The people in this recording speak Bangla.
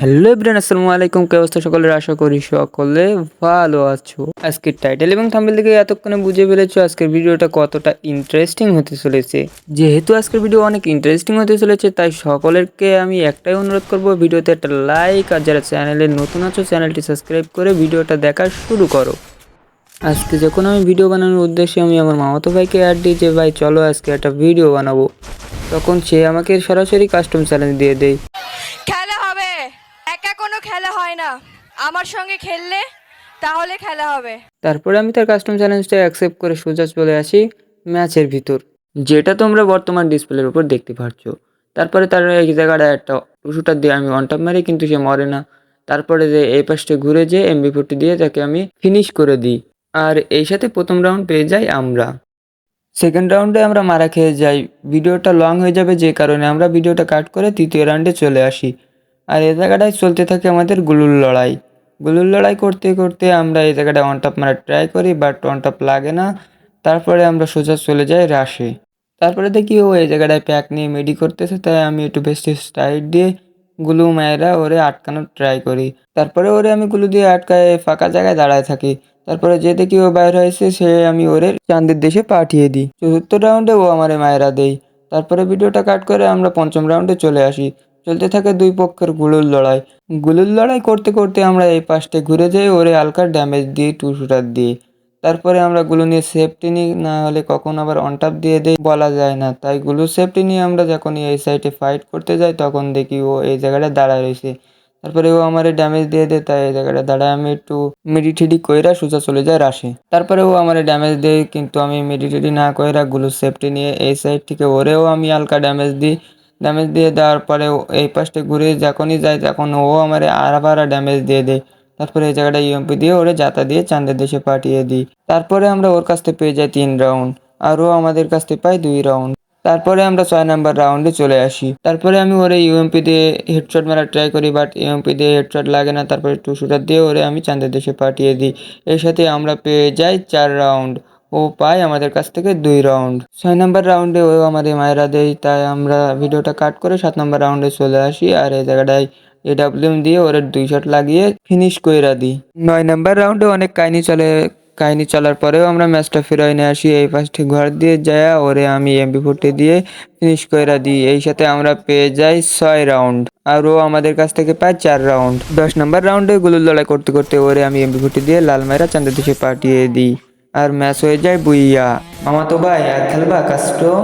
হ্যালো এভরিওয়ান, আসসালামু আলাইকুম। কে অবস্থা সকলের? আশা করি সকলে ভালো আছো। আজকের টাইটেল এবং থাম্বেল থেকে এতক্ষণে বুঝে ফেলেছো আজকের ভিডিওটা কতটা ইন্টারেস্টিং হতে চলেছে। যেহেতু আজকের ভিডিও অনেক ইন্টারেস্টিং হতে চলেছে, তাই সকলেরকে আমি একটাই অনুরোধ করব, ভিডিওতে একটা লাইক আর যারা চ্যানেলে নতুন আছো চ্যানেলটি সাবস্ক্রাইব করে ভিডিওটা দেখা শুরু করো। আজকে যখন আমি ভিডিও বানানোর উদ্দেশ্যে আমি আমার মামাতো ভাইকে অ্যাড দিই যে, ভাই, চলো আজকে একটা ভিডিও বানাবো। তখন সে আমাকে সরাসরি কাস্টম চ্যালেঞ্জ দিয়ে দেয়। খেলা হয় না। আমার সঙ্গে খেললে তাহলে খেলা হবে। তারপরে আমি তার কাস্টম চ্যালেঞ্জটা অ্যাকসেপ্ট করে সোজা চলে আসি ম্যাচের ভিতর। যেটা তোমরা বর্তমান ডিসপ্লের উপর দেখতে পাচ্ছ। তারপরে তার এই জায়গাটা একটা টুসুটার দিয়ে আমি অনটাপ মারি, কিন্তু সে মরে না। তারপরে যে এই পাশটা ঘুরে যে এমবি ফোরটি দিয়ে তাকে আমি ফিনিশ করে দিই। আর এই সাথে প্রথম রাউন্ড পেয়ে যাই আমরা। সেকেন্ড রাউন্ডে আমরা মারা খেয়ে যাই। ভিডিওটা লং হয়ে যাবে যে কারণে আমরা ভিডিওটা কাট করে তৃতীয় রাউন্ডে চলে আসি। আর এই জায়গাটায় চলতে থাকে আমাদের গুলুর লড়াই। গুলুর লড়াই করতে করতে আমরা এই জায়গাটায় অন টপ মারা ট্রাই করি বাট অন টপ লাগে না। তারপরে আমরা সোজা চলে যাই রাশে তারপরে দেখি, ও এই জায়গাটায় প্যাক নিয়ে মেডি করতেছে, তাই আমি একটু বেশি স্টাইট দিয়ে গুলু মায়েরা ওরে আটকানোর ট্রাই করি। তারপরে ওরে আমি গুলু দিয়ে আটকায় ফাঁকা জায়গায় দাঁড়ায় থাকি। তারপরে যে দেখি ও বাইর হয়েছে, সে আমি ওরে চাঁদের দেশে পাঠিয়ে দিই। চতুর্থ রাউন্ডে ও আমারে মায়েরা দেই তারপরে ভিডিওটা কাট করে আমরা পঞ্চম রাউন্ডে চলে আসি। চলতে থাকে দুই পক্ষের গুলুর লড়াই। গুলুর লড়াই করতে করতে আমরা এই পাশটা ঘুরে যাই ওরে হালকা ড্যামেজ দিই টু শুটার দিয়ে। তারপরে আমরা গুলো নিয়ে সেফটি নিই, না হলে কখন আবার অনটাপ দিয়ে দেই, বলা যায় না। তাই গুলো সেফটি নিয়ে আমরা যখনই এই সাইডে ফাইট করতে যাই, তখন দেখি ও এই জায়গাটা দাঁড়ায় রয়েছে। তারপরে ও আমার ড্যামেজ দিয়ে দেয়, তাই এই জায়গাটা দাঁড়ায়। আমি একটু মেডিটেডি কইরা সোজা চলে যায় রাশে তারপরে ও আমার ড্যামেজ দেয়, কিন্তু আমি মেডিটেডি না কইরা গুলো সেফটি নিয়ে এই সাইড থেকে ওরেও আমি হালকা ড্যামেজ দিই। ড্যামেজ দিয়ে দেওয়ার পরে এই পাশটা ঘুরে যখনই যায় তখন ও আমার আবার ড্যামেজ দিয়ে দেয়। তারপরে এই জায়গাটা ইউএমপি দিয়ে ওরে জাতা দিয়ে চাঁদের দেশে পাঠিয়ে দিই। তারপরে আমরা ওর কাছ থেকে পেয়ে যাই তিন রাউন্ড আর ও আমাদের কাছ থেকে পাই দুই রাউন্ড তারপরে আমরা ছয় নাম্বার রাউন্ডে চলে আসি। তারপরে আমি ওরে ইউএমপি দিয়ে হেডশট মারার ট্রাই করি বাট ইউএমপি দিয়ে হেডশট লাগে না। তারপরে টু শুটার দিয়ে ওরে আমি চাঁদের দেশে পাঠিয়ে দিই। এর সাথে আমরা পেয়ে যাই চার রাউন্ড ও পায় আমাদের কাছ থেকে দুই রাউন্ড ছয় নম্বর রাউন্ডে ও আমাদের মায়েরা দেয়, তাই আমরা ভিডিওটা কাট করে সাত নম্বর রাউন্ডে চলে আসি আর এই জায়গাটায় এডাব্লিউএম দিয়ে ওরে দুই শট লাগিয়ে ফিনিশ কইরা দিই। নয় নম্বর রাউন্ডে অনেক কাহিনী চলে, কাহিনী চলার পরেও আমরা ম্যাচটা ফেরাই নিয়ে আসি। এই ফার্স্টে ঘর দিয়ে যায় ওরে আমি এমবি ফোর্টি দিয়ে ফিনিশ কইরা দিই। এই সাথে আমরা পেয়ে যাই ছয় রাউন্ড আর ও আমাদের কাছ থেকে পায় চার রাউন্ড দশ নম্বর রাউন্ডে গুলুর লড়াই করতে করতে ওরে আমি এমবি ফোর্টি দিয়ে লাল মায়েরা চান্দের দেশে পাঠিয়ে দিই। আর ম্যাচ হয়ে যায় বুইয়া। মামাতো ভাই আর খেলবা কাস্টম